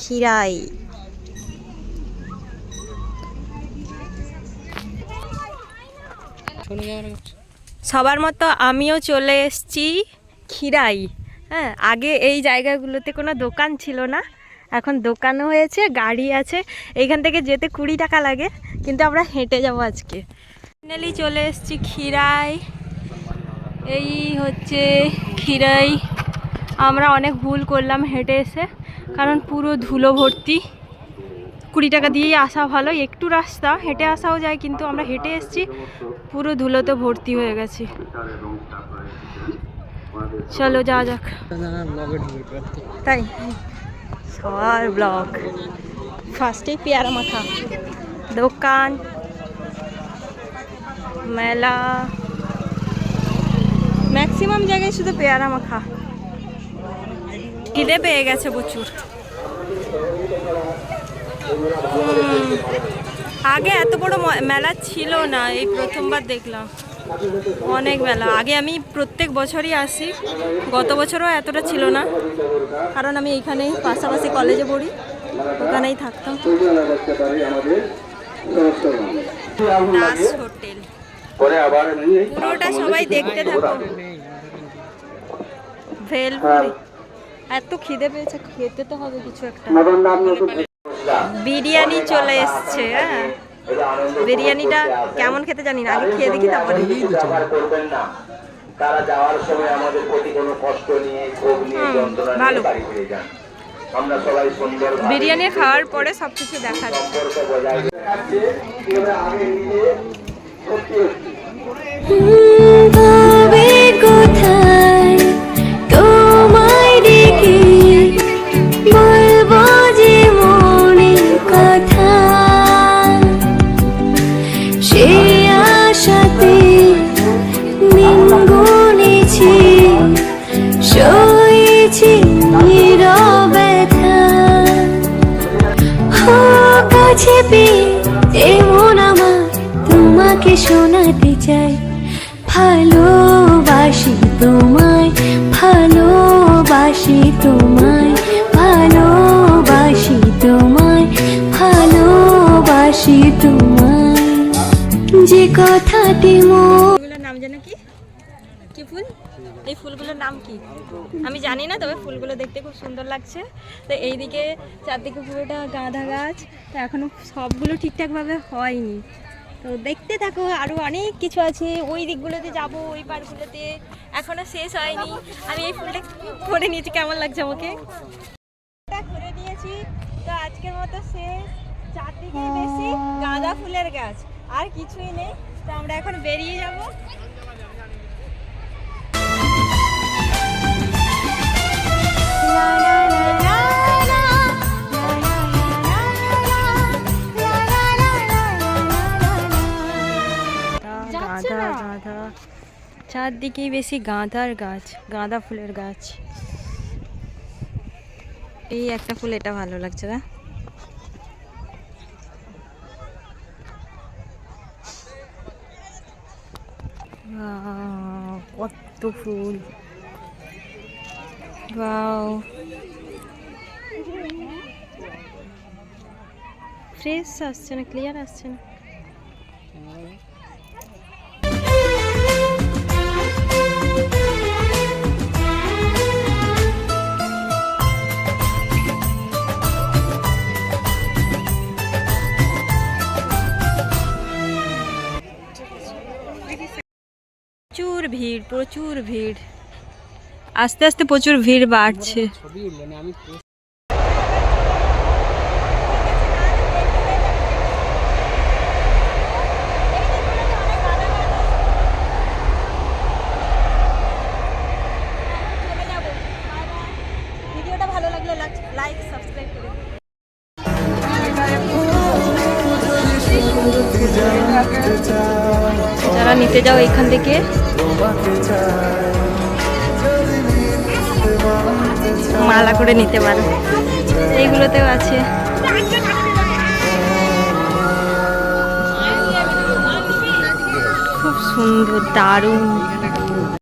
খিরাই সবার মতো আমিও চলে এসেছি খিরাই। হ্যাঁ আগে এই জায়গাগুলোতে কোনো দোকান ছিল না। এখন দোকানও হয়েছে, গাড়ি আছে। এইখান থেকে যেতে কুড়ি টাকা লাগে, কিন্তু আমরা হেঁটে যাব আজকে। ফাইনালি চলে এসেছি খিরাই। এই হচ্ছে খিরাই। আমরা অনেক ভুল করলাম হেঁটে এসে। কারণ পুরো ধুলো ভর্তি। কুড়ি টাকা দিয়েই আসা ভালো, একটু রাস্তা, হেঁটে আসাও যায়, কিন্তু আমরা হেঁটে এসেছি, পুরো ধুলোতে ভর্তি হয়ে গেছি। চলো যা যাক। তাই? সবার ব্লগ। ফার্স্টে পেয়ারা মাখা। দোকান, মেলা। ম্যাক্সিমাম জায়গায় শুধু পেয়ারা মাখা। খিদে পেয়ে গেছে প্রচুর। আগে এত বড় ম- মেলা ছিল না এই প্রথমবার দেখলাম। অনেক মেলা। আগে আমি প্রত্যেক বছরই আসি। গত বছরও এতটা ছিল না। কারণ আমি এখানেই পাশাপাশি কলেজে পড়ি। ওখানেই থাকতাম। হোটেল। পরে আবার নিয়ে পুরোটা সবাই দেখতে থাকো। ভেলপুরি। এত খিদে পেয়েছে খেতে তো হবে কিছু একটা। বিরিয়ানি চলে এসছে হ্যাঁ। বিরিয়ানিটা কেমন খেতে জানি না আগে খেয়ে দেখি তারপরে। ব্যবহার করবেন না তারা যাওয়ার সময় আমাদের প্রতি কোনো কষ্ট নিয়ে ক্ষোভ নিয়ে যন্ত্রণা ভালো। নিয়ে বাড়ি ফিরে যান। আমরা সবাই সুন্দর বিরিয়ানি খাওয়ার পরে সব কিছু দেখা যায় সম্পর্ক বজায় আগে নিয়ে পেয়ে এমন আমার তোমাকে শোনাতে চাই। ভালোবাসি তোমায় ভালোবাসি তোমায় ভালোবাসি তোমায় ভালোবাসি তোমায়। যে কথাটি ফুলগুলোর নাম যেন কি? কি ফুল? এই ফুলগুলোর নাম কি? আমি জানি না তবে ফুলগুলো দেখতে খুব সুন্দর লাগছে। তো এইদিকে চারদিকে পুরোটা গাঁদা গাছ তো এখনও সবগুলো ঠিকঠাকভাবে হয়নি। তো দেখতে থাকো আরও অনেক কিছু আছে। ওই দিকগুলোতে যাব ওই পার্কগুলোতে এখনও শেষ হয়নি। আমি এই ফুলটা করে নিয়েছি কেমন লাগছে আমাকে? করে নিয়েছি তো আজকের মতো শেষ। চারদিকে বেশি গাঁদা ফুলের গাছ আর কিছুই নেই। তো আমরা এখন বেরিয়ে যাব। গাঁদা। চারদিকেই বেশি গাঁদার গাছ, গাঁদা ফুলের গাছ। এই একটা ফুল, এটা ভালো লাগছে না? কত ফুল। ফ্রেশ আসছে না, ক্লিয়ার আসছে না? প্রচুর ভিড় প্রচুর ভিড়। আস্তে আস্তে প্রচুর ভিড় বাড়ছে। যারা নিতে যাও এখান থেকে মালা করে নিতে পারো। এইগুলোতেও আছে। খুব সুন্দর দারুণ।